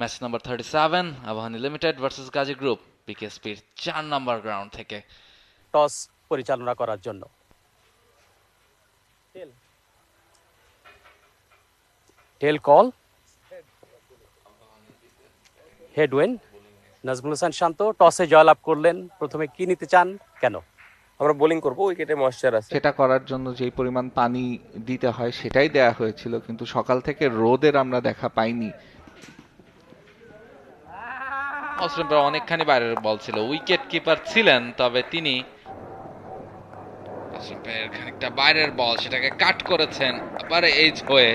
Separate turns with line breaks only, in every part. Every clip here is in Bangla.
Match number thirty seven Abahani limited versus Gazi group বিকেএসপির চার নাম্বার গ্রাউন্ড থেকে।
টস পরিচালনা করার জন্য। টেল। কল। হেডওয়েন নাজমুল হাসান শান্ত টসে জয়লাভ করলেন। প্রথমে কি নিতে চান? কেন?
আমরা বোলিং করব উইকেটে ময়শ্চার আছে।
সেটা করার জন্য যেই পরিমাণ পানি দিতে হয় সেটাই দেয়া হয়েছিল। কিন্তু সকাল থেকে রোদের আমরা দেখা পাইনি।
অস্ট্রেলিয়ার অনেকখানি বাইরের বল ছিল। উইকেট কিপার ছিলেন, তবে তিনি খানিকটা বাইরের বল, সেটাকে কাট করেছেন। আবার এইজ হয়ে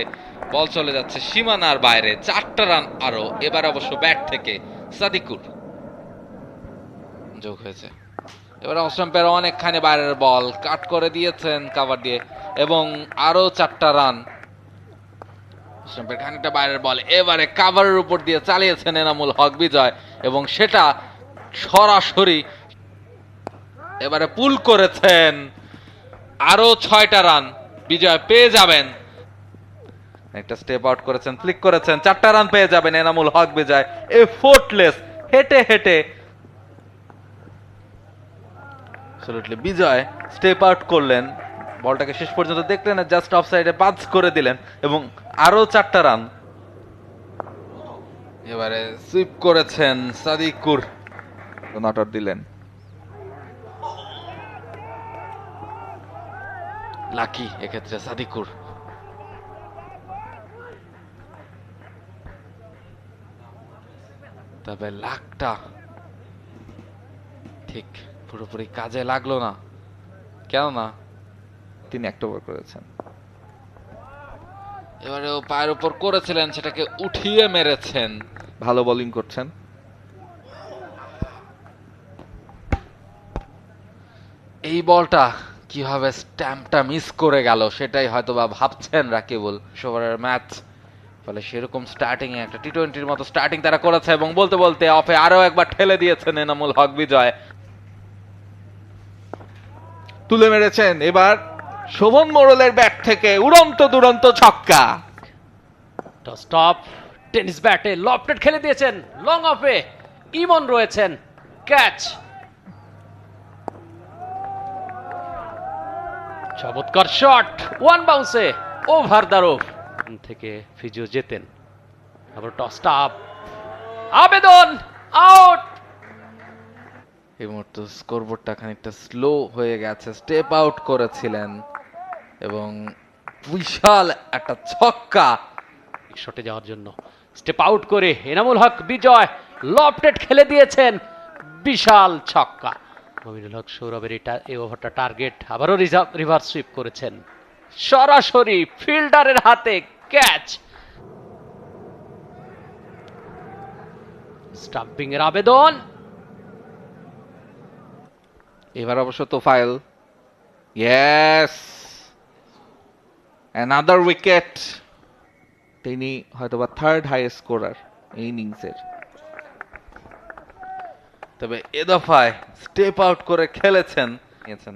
বল চলে যাচ্ছে সীমানার বাইরে। চারটা রান আরও। এবার অবশ্য ব্যাট থেকে সাদিকুর যোগ হয়েছে। এবার অস্ট্রেলিয়ার অনেকখানি বাইরের বল কাট করে দিয়েছেন কাভার দিয়ে। এবং আরও চারটা রান স্টাম্পের খানিকটা বাইরের বল। এবারে কাভারের উপর দিয়ে চালিয়েছেন এনামুল হক বিজয়, এবং সেটা সরাসরি এবারে পুল করেছেন। আরও ছয়টা রান বিজয় পেয়ে যাবেন। একটা স্টেপ আউট করেছেন ফ্লিক করেছেন, চারটা রান পেয়ে যাবেন এনামুল হক বিজয়। এ ফোর্টলেস হেঁটে হেঁটে। বিজয় স্টেপ আউট করলেন। বলটাকে শেষ পর্যন্ত দেখলেন না জাস্ট অফ সাইডে পাঁচ করে দিলেন এবং আরও চারটা রান এবারে সুইপ করেছেন সাদিকুর
নট আউট দিলেন।
লাকি এক্ষেত্রে সাদিকুর তবে লাকটা ঠিক পুরোপুরি কাজে লাগল না। কেননা
তিনি একটা ওভার করেছেন।
এবারে ও পায়ের উপর করেছিলেন সেটাকে উঠিয়ে মেরেছেন।
ভালো বোলিং করছেন।
এই বলটা কীভাবে স্ট্যাম্পটা মিস করে গেল সেটাই হয়তো বা ভাবছেন রাকিবুল। ওভারের ম্যাচ ফলে সেরকম স্টার্টিং এ একটা টি টোয়েন্টির মতো স্টার্টিং তারা করেছে এবং বলতে বলতে অফে আরও একবার ঠেলে দিয়েছেন এনামুল হক বিজয়।
তুলে মেরেছেন এবার শোভন মোড়লের ব্যাট থেকে উড়ন্ত দুরন্ত ছক্কা।
টস টপ টেনিস ব্যাটে লফটেড খেলে দিয়েছেন লং অফে ইমন রয়েছেন ক্যাচ চমৎকার শট ওয়ান বাউন্সে ওভার দ্য রোফ থেকে ফিজিও জেতেন আবার টস টপ আবেদন আউট
এই মুহূর্তে স্কোরবোর্ডটা খানিকটা স্লো হয়ে গেছে স্টেপ আউট করেছিলেন। এবং বিশাল একটা ছক্কা।
শটে যাওয়ার জন্য। স্টেপ আউট করে এনামুল হক বিজয় লফটেড খেলে দিয়েছেন বিশাল ছক্কা। মমিনুল হক সৌরভের এটা এই ওভারটা টার্গেট আবারও রিজার্ভ রিভার্স সুইপ করেছেন। সরাসরি ফিল্ডারের হাতে ক্যাচ স্টাম্পিং এর আবেদন।
এবার অবশ্য তোফাইল ইয়েস অ্যানাদার উইকেট তিনি হয়তোবা থার্ড হাইয়েস্ট স্কোরার এই ইনিংসের
তবে এ দফায় স্টেপ আউট করে খেলেছেন। নিয়েছেন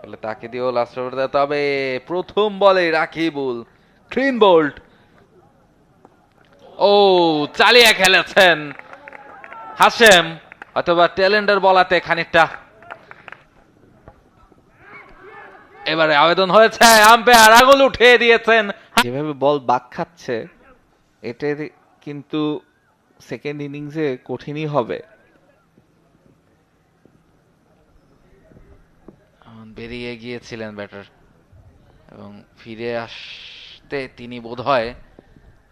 ফলে তাকে দিয়েও লাস্ট ওভার দেয় তবে প্রথম বলে রাকিবুল ক্লিন বোল্ট ও চালিয়ে খেলেছেন। হাসেম অথবা ট্যালেন্ডার বলাতে খানিকটা এবারে আবেদন হয়েছে আম্পায়ার আঙুল উঠিয়ে দিয়েছেন।
যেভাবে বল বাক খাচ্ছে এটার কিন্তু সেকেন্ড ইনিংসে কঠিনই হবে।
বেরিয়ে গিয়েছিলেন ব্যাটার এবং ফিরে আসতে তিনি বোধহয়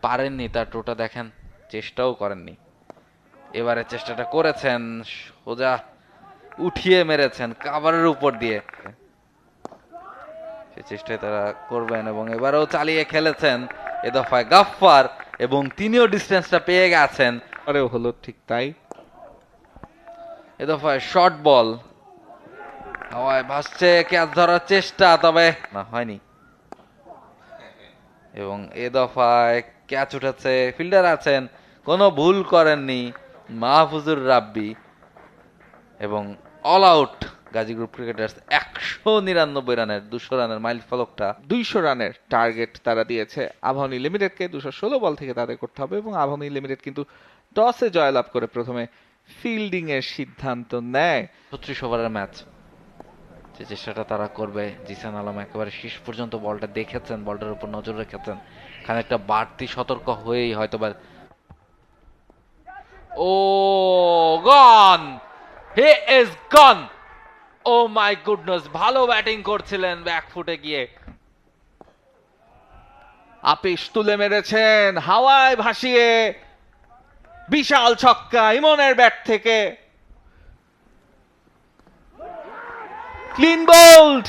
পারেননি তার টোটা দেখেন চেষ্টাও করেননি। এবারে চেষ্টাটা করেছেন সোজা উঠিয়ে মেরেছেন কাভারের উপর দিয়ে। সে চেষ্টায় তারা করবেন এবং এবারেও চালিয়ে খেলেছেন এ দফায় গাফফার এবং তিনিও ডিস্টেন্সটা পেয়ে গেছেন।
আরেও হলো ঠিক তাই।
এ দফায় শর্ট বল হাওয়ায় ভাসছে ক্যাচ ধরার চেষ্টা তবে না হয়নি। এবং এ দফায় ক্যাচ উঠেছে ফিল্ডার আছেন কোনো ভুল করেননি মাহফুজুর রাব্বি। এবং all out Gazi group cricketers একশো নিরানব্বই রানের, দুশো রানের মাইল ফলকটা,
দুইশো রানের টার্গেট তারা দিয়েছে আবাহনী লিমিটেডকে দুশো ষোলো বল থেকে তাদের করতে হবে এবং আবাহনী লিমিটেড কিন্তু টসে জয়লাভ করে প্রথমে ফিল্ডিং এর সিদ্ধান্ত নেয়।
ছত্রিশ ওভারের ম্যাচ যে চেষ্টাটা তারা করবে, জিসান আলম একেবারে শেষ পর্যন্ত বলটা দেখেছেন, বলটার উপর নজর রেখেছেন। খানিকটা বাড়তি সতর্ক হয়েই হয়তো বা ও gone he is gone oh my goodness, ভালো ব্যাটিং করছিলেন ব্যাকফুটে গিয়ে।
আপিস তুলে মেরেছেন, হাওয়ায় ভাসিয়ে। বিশাল ছক্কা, ইমনের ব্যাট থেকে। ক্লিন বোল্ড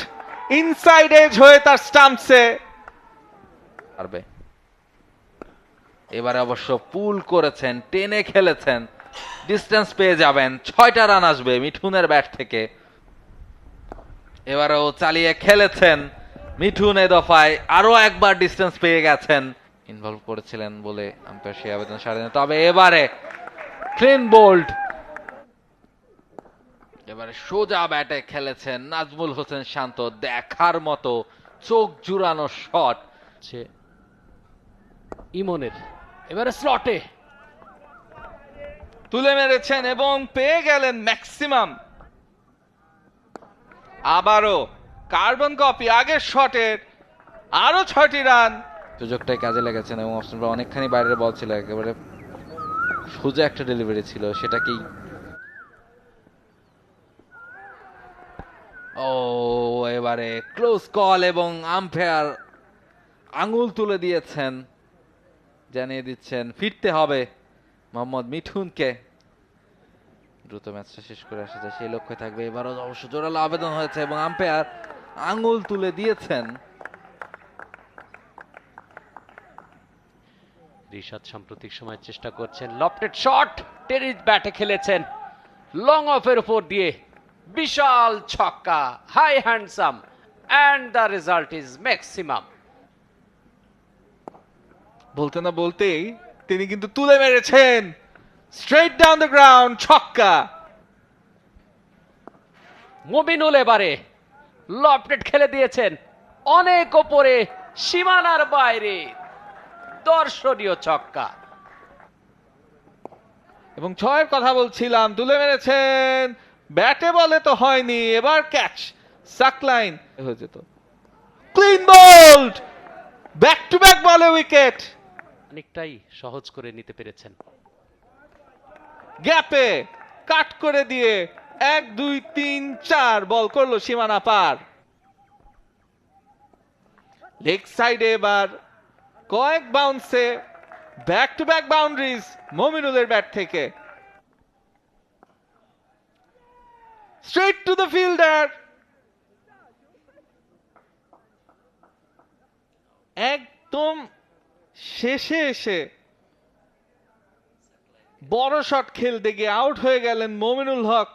ইনসাইড এজ হয়ে তার স্টাম্পসে
পারবে। এবারে অবশ্য পুল করেছেন, টেনে খেলেছেন। ডিস্টেন্স পেয়ে যাবেন, ছয়টা রান আসবে মিঠুনের ব্যাট থেকে। এবারেও চালিয়ে খেলেছেন মিঠুন এ দফায় আরও একবার ডিস্টেন্স পেয়ে গেছেন। ইনভলভ করেছিলেন বলে আম্পায়ার সেই আবেদন সারেন তবে এবারে ক্লিন বোল্ড এবারে সোজা ব্যাটে খেলেছেন। নাজমুল হোসেন শান্ত দেখার মতো চোখ জুড়ানো শট
ইমনের। এবারে স্লটে
তুলে মেরেছেন এবং পেয়ে গেলেন ম্যাক্সিমাম আবারও কার্বন কপি, আগের শটের আরও ছয়টি রান।
সুযোগটাই কাজে লেগেছেন এবং অপশন অনেকখানি বাইরের বল ছিল, একেবারে সোজা একটা ডেলিভারি ছিল, সেটাকেই ও, এবারে ক্লোজ কল এবং আম্পায়ার আঙুল তুলে দিয়েছেন, জানিয়ে দিচ্ছেন, ফিরতে হবে মোহাম্মদ মিঠুনকে। দ্রুত ম্যাচটা শেষ করে আসা যায় সেই লক্ষ্যে থাকবে। এবারও অবশ্য জোরালো আবেদন হয়েছে এবং আম্পায়ার আঙুল তুলে দিয়েছেন।
রিশাদ সাম্প্রতিক সময় চেষ্টা করছেন লফটেড শট টেরিস ব্যাটে খেলেছেন। লং অফের উপর দিয়ে বিশাল ছক্কা high handsome and the result is maximum
বলতে না বলতেই তিনি কিন্তু তুলে মেরেছেন। স্ট্রেট ডাউন দ্য গ্রাউন্ড ছক্কা।
মুমিনুল এবারে লফটেড খেলে দিয়েছেন অনেক ওপরে, সীমানার বাইরে। দর্শনীয় ছক্কা।
এবং ছয়ের কথা বলছিলাম, তুলে মেরেছেন। ব্যাটে বলে তো হয়নি, এবার ক্যাচ। সাকলাইন হয়ে যেত। Clean bowled! Back to back বলে উইকেট।
অনেকটাই সহজ করে নিতে পেরেছেন।
গ্যাপে কাট করে দিয়ে এক, দুই, তিন, চার বল করল সীমানা পার। লেগ সাইডে এবার কয়েক বাউন্সে ব্যাক টু ব্যাক বাউন্ডারিজ মমিনুলের ব্যাট থেকে। স্ট্রেট টু দ্য ফিল্ডার একদম শেষে এসে বড় শট খেলতে গিয়ে আউট হয়ে গেলেন Mominul Haque.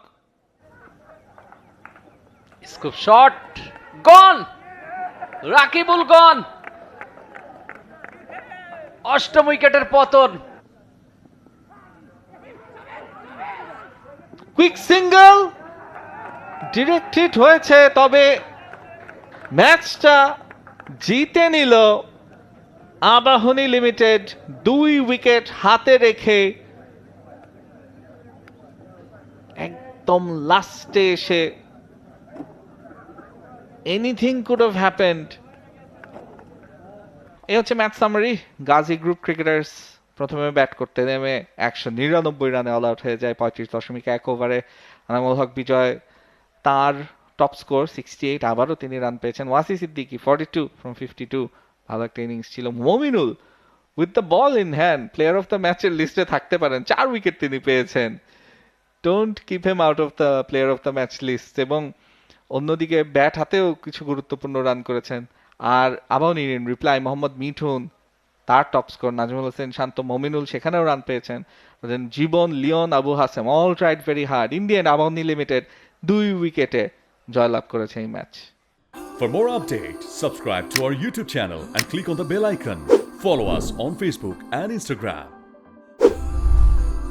Scoop shot gone Rakibul gone অষ্টম উইকেটের পতন।
কুইক সিঙ্গেল ডিরেক্ট হিট হয়েছে, তবে ম্যাচটা জিতে নিল আবাহনী লিমিটেড দুই উইকেট হাতে রেখে একদম লাস্টে এসে এনিথিং কুড হ্যাভ হ্যাপেন্ড এই হচ্ছে match summary. Gazi group cricketers প্রথমে ব্যাট করতে নেমে একশো নিরানব্বই রানে অল আউট হয়ে যায় পঁয়ত্রিশ দশমিক এক ওভারে। আনামুল হক বিজয়, তার টপ স্কোর সিক্সটি এইট আবারও তিনি রান পেয়েছেন। Wasi Siddiqui forty two from fifty two ভালো একটা ইনিংস ছিল। Mominul with the ball in hand player of the ম্যাচের লিস্টে থাকতে পারেন, চার উইকেট তিনি পেয়েছেন। Don't keep him out of the player of the match list এবং অন্যদিকে ব্যাট হাতেও কিছু গুরুত্বপূর্ণ রান করেছেন। আর আবাহনী রিপ্লাই মোহাম্মদ মিঠুন তার টপ স্কোর নাজমুল হোসেন শান্ত মমিনুল সেখানেও রান পেয়েছেন। জীবন Leone Abu Hashem all tried very hard Indian Abahani limited দুই উইকেটে জয়লাভ করেছে এই match
For more updates, subscribe to our YouTube channel and click on the bell icon. Follow us on Facebook and Instagram.